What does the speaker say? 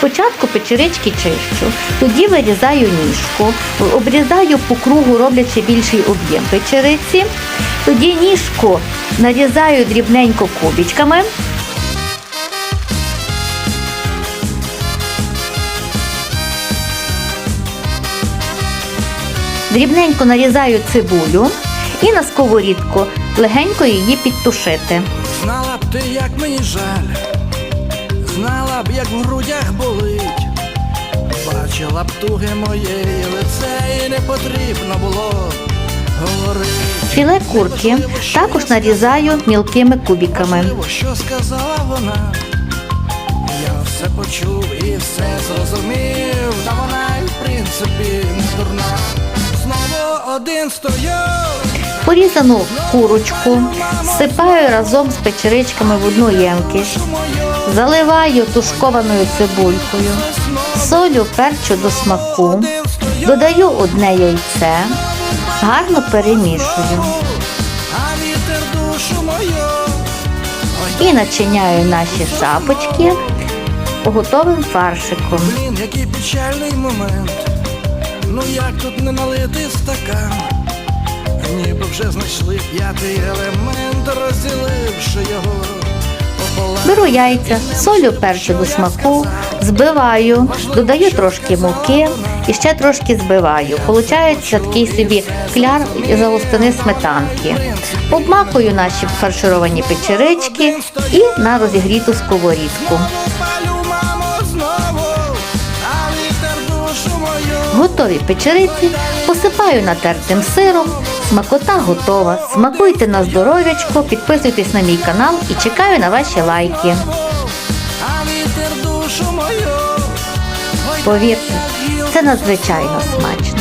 Спочатку печерички чищу, тоді вирізаю ніжку, обрізаю по кругу, роблячи більший об'єм печериці. Тоді ніжку нарізаю дрібненько кубічками. Дрібненько нарізаю цибулю і на сковорідку легенько її підтушити. Знала б ти, як мені жаль, знала б, як в грудях болить, бачила б туги моєї лице, і не потрібно було говорити. Філе курки також нарізаю мілкими. Можливо, що сказала вона, я все почув і все зрозумів, та вона й в принципі не дурна. Знову один стояв. Порізану курочку всипаю разом з печеричками в одну ємкість, заливаю тушкованою цибулькою, солю перчу до смаку, додаю одне яйце, гарно перемішую і начиняю наші шапочки готовим фаршиком. Блін, який печальний момент. Ну як тут не налити стакан? Ніби вже знайшли п'ятий елемент, розділивши його. Беру яйця, солю перчу до смаку, збиваю, додаю трошки муки і ще трошки збиваю. Получається такий собі кляр за густини сметанки. Обмакую наші фаршировані печерички і на розігріту сковорідку. Готові печериці посипаю натертим сиром. Смакота готова. Смакуйте на здоров'ячко, підписуйтесь на мій канал і чекаю на ваші лайки. Повірте, це надзвичайно смачно.